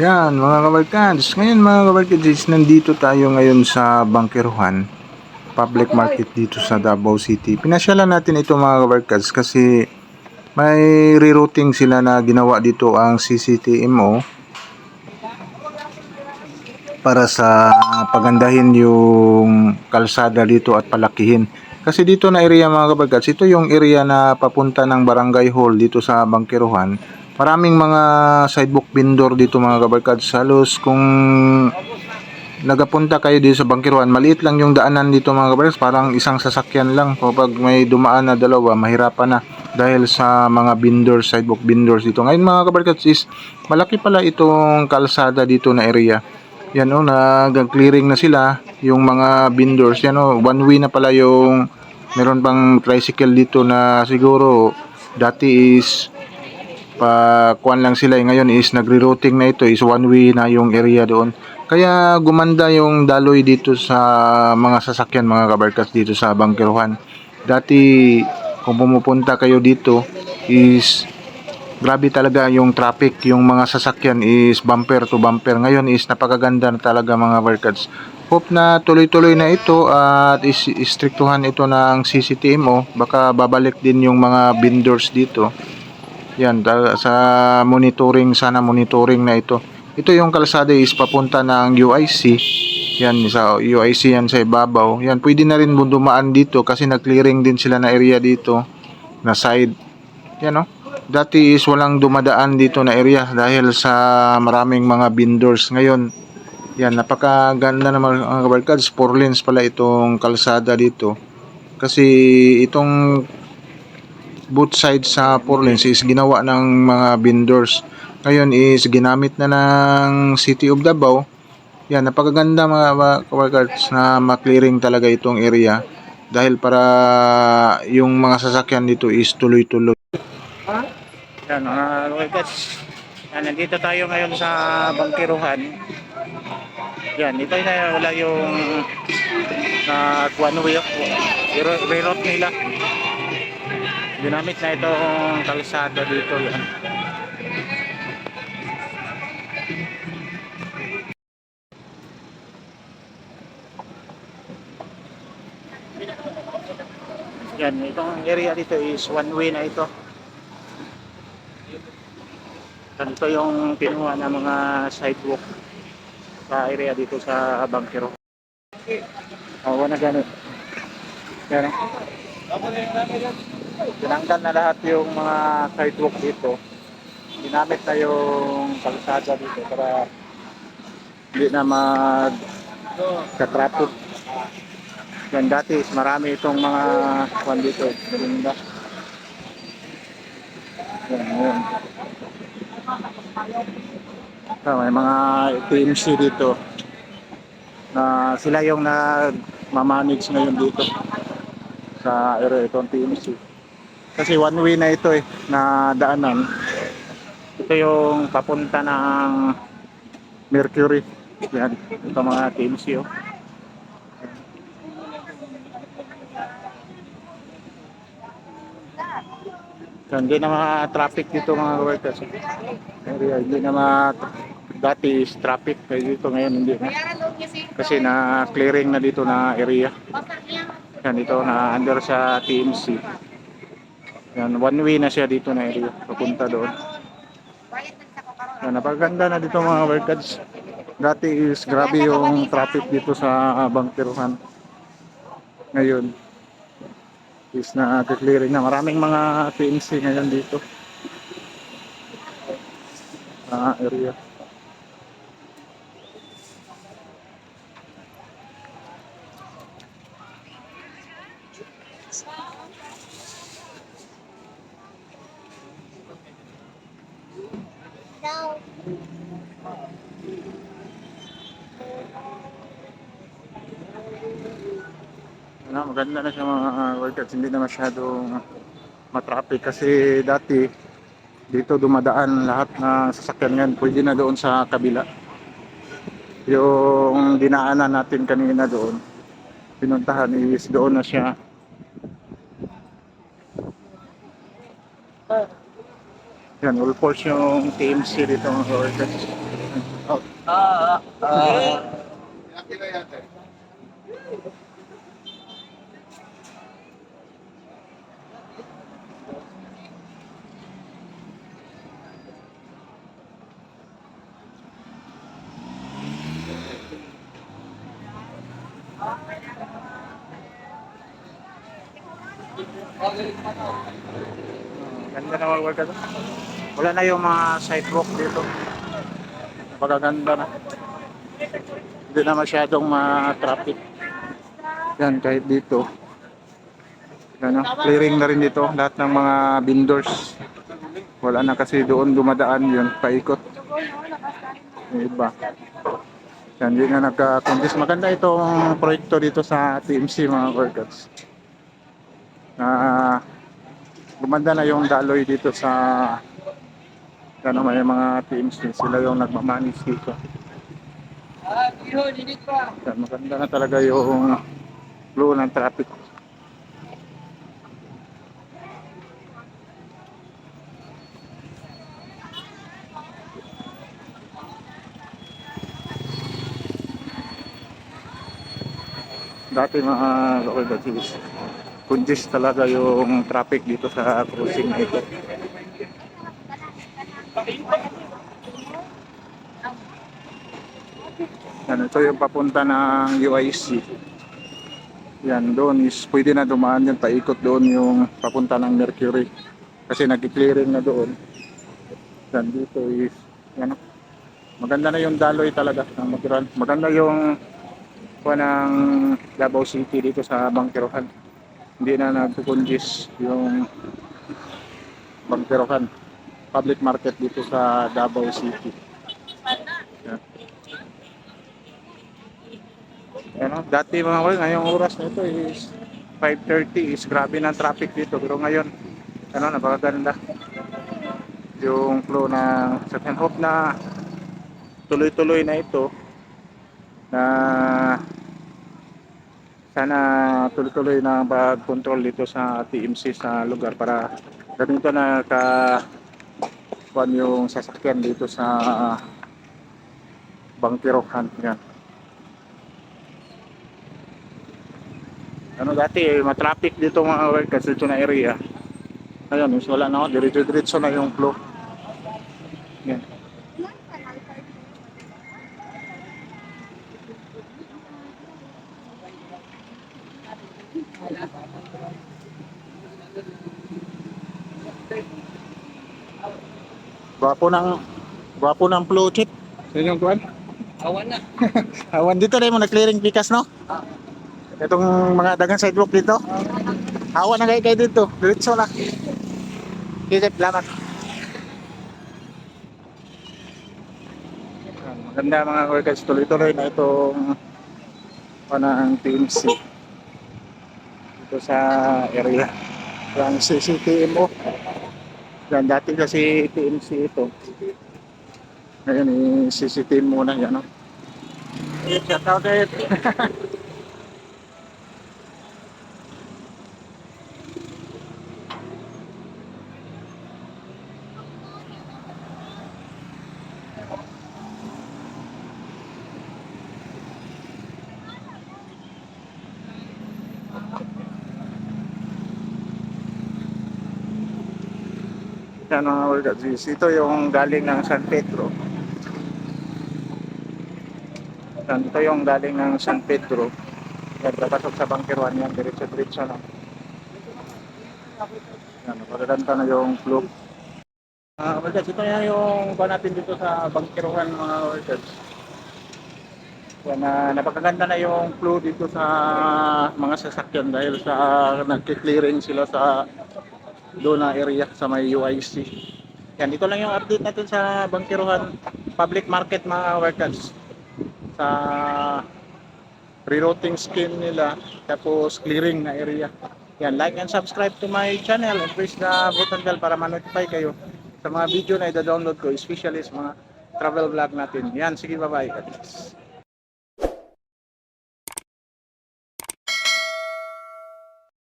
Yan mga kabarkads, ngayon mga kabarkads, nandito tayo ngayon sa Bangkeruhan, public market dito sa Davao City. Pinasyalan natin ito mga kabarkads kasi may rerouting sila na ginawa dito ang CCTMO para sa pagandahin yung kalsada dito at palakihin. Kasi dito na area mga kabarkads, ito yung area na papunta ng Barangay Hall dito sa Bangkeruhan. Maraming mga sidewalk vendor dito mga kabarkads. Halos kung nagapunta kayo dito sa Bangkiruan, maliit lang yung daanan dito mga kabarkads, parang isang sasakyan lang. Kapag may dumaan na dalawa, mahirapan na dahil sa mga vendors, sidewalk vendors dito. Ngayon mga kabarkads is malaki pala itong kalsada dito na area. Yan o, nag-clearing na sila yung mga vendors. Yan o, one way na pala yung meron pang tricycle dito na siguro dati is pa kuan lang sila eh. ngayon is nagre-routing na ito is one way na yung area doon. Kaya gumanda yung daloy dito sa mga sasakyan mga kabarkas dito sa Bangkeruhan dati kung pumupunta kayo dito is grabe talaga yung traffic. Yung mga sasakyan is bumper to bumper. Ngayon is napakaganda na talaga mga barkads hope na tuloy-tuloy na ito at is istriktuhan ito ng CCTMO baka babalik din yung mga vendors dito yan, sa monitoring, sana monitoring na ito. Ito yung kalsada is papunta ng UIC. Yan, sa UIC yan sa ibabaw. Yan, pwede na rin dumaan dito kasi nag-clearing din sila na area dito na side. Yan, no? Dati is walang dumadaan dito na area dahil sa maraming mga vendors. Ngayon, yan, napakaganda naman mga kabarkads. Four lanes pala itong kalsada dito. Kasi itong both sides sa four lanes is ginawa ng mga vendors. Ngayon is ginamit na ng City of Davao. Yan, napakaganda mga, kabarkads na maklearing talaga itong area dahil para yung mga sasakyan dito is tuloy-tuloy. Yan, mga kabarkads. Yan, nandito tayo ngayon sa Bangkiruhan. Yan, ito na wala yung uh, one way re- reroute nila. Ginamit na itong kalsada dito yan. Yan, itong area dito is one way na ito. Ganito yung kinuha ng mga sidewalk sa area dito sa Bangkero. Oo na ganun. Yan. Tinanggal na lahat yung mga sidewalk dito. Ginamit na yung kalsada dito para hindi na mag katrapot. Yan dati marami itong mga kwan dito. Ganda. Yan, yan. So, may mga TMC dito na sila yung nag-manage ngayon dito sa area itong TMC. Kasi one way na ito eh, na daanan. Ito yung papunta ng Mercury. Yan, ito mga TMC oh. So, hindi na mga traffic dito mga workers. Area, hindi na mga dati is traffic kaya dito ngayon hindi na. Kasi na clearing na dito na area. Yan dito na under sa TMC. Yan, one way na siya dito na area. Papunta doon. Yan, napaganda na dito mga workers. Dati is grabe yung traffic dito sa Bangkiruhan. Ngayon is na clearing na. Maraming mga TMC ngayon dito. Sa area. Ano, maganda na siya mga workers. Hindi na masyadong matraffic kasi dati dito dumadaan lahat na sasakyan ngayon. Pwede na doon sa kabila. Yung dinaanan natin kanina doon, pinuntahan is doon na siya. Yan, all force yung TMC dito mga workers. Ah, ah, ah. Ganda na mga workers. Wala na yung mga sidewalk dito. Napakaganda na. Hindi na masyadong ma-traffic. Yan, kahit dito. Yan, oh, clearing na rin dito. Lahat ng mga vendors. Wala na kasi doon dumadaan yun. Paikot. Yung iba. Yan, hindi na nagka-contest. Maganda itong proyekto dito sa TMC mga workers. Na gumanda na yung daloy dito sa ano may mga teams din. Sila yung nagmamanis dito. Ah, maganda na talaga yung flow ng traffic. Dati mga kapatid kungis talaga yung traffic dito sa crossing na ito Yan, ito yung papunta ng UIC. Yan, doon is pwede na dumaan yan, paikot doon yung papunta ng Mercury. Kasi nag-clearing na doon. Yan, dito is, yan, maganda na yung daloy talaga. ng Maganda, yung kuha ng Davao City dito sa Bangkerohan. Hindi na nagkukungis yung Bangkerohan. Public market dito sa Davao City. Yan. Ano, dati mga wala, ngayong oras na ito is 5.30 is grabe ng traffic dito. Pero ngayon, ano, napakaganda. Yung flow ng second hope na tuloy-tuloy na ito na sana tuloy-tuloy na pag-control dito sa TMC sa lugar para ganito na ka kuan yung sasakyan dito sa Bangkirokan yan. Ano dati eh, matraffic dito mga workers dito na area. Ayun, wala na ako, diretso-diretso na yung flow. Yan. Gwapo ng gwapo ng flow chip. Yan yung kuan. Awan na. Awan dito rin mo na clearing pikas no? Itong mga dagang sidewalk dito. Awan na kayo kayo dito. Diretso na. Kisip, lamat. Maganda mga workers. Tuloy-tuloy na itong panang TMC. Dito sa area. Yung CCTMO. Yan, dati kasi TMC ito. Ngayon, i-CCTV muna yan. No? Shout out eh. Yan mga workers. Ito yung galing ng San Pedro. Yan, ito yung galing ng San Pedro. Yan, papasok sa Bangkiruan yan. Diretso-diretso na. Yan, magaganda na yung flow. Ah, workers, ito yan yung ba natin dito sa Bangkiruan mga workers. Yan, na napakaganda na yung flow dito sa mga sasakyan dahil sa nagki-clearing sila sa doon na area sa may UIC. Yan, ito lang yung update natin sa Bangkiruhan Public Market mga workers. Sa rerouting scheme nila, tapos clearing na area. Yan, like and subscribe to my channel and press the button bell para ma-notify kayo sa mga video na i-download ko, especially sa mga travel vlog natin. Yan, sige bye-bye.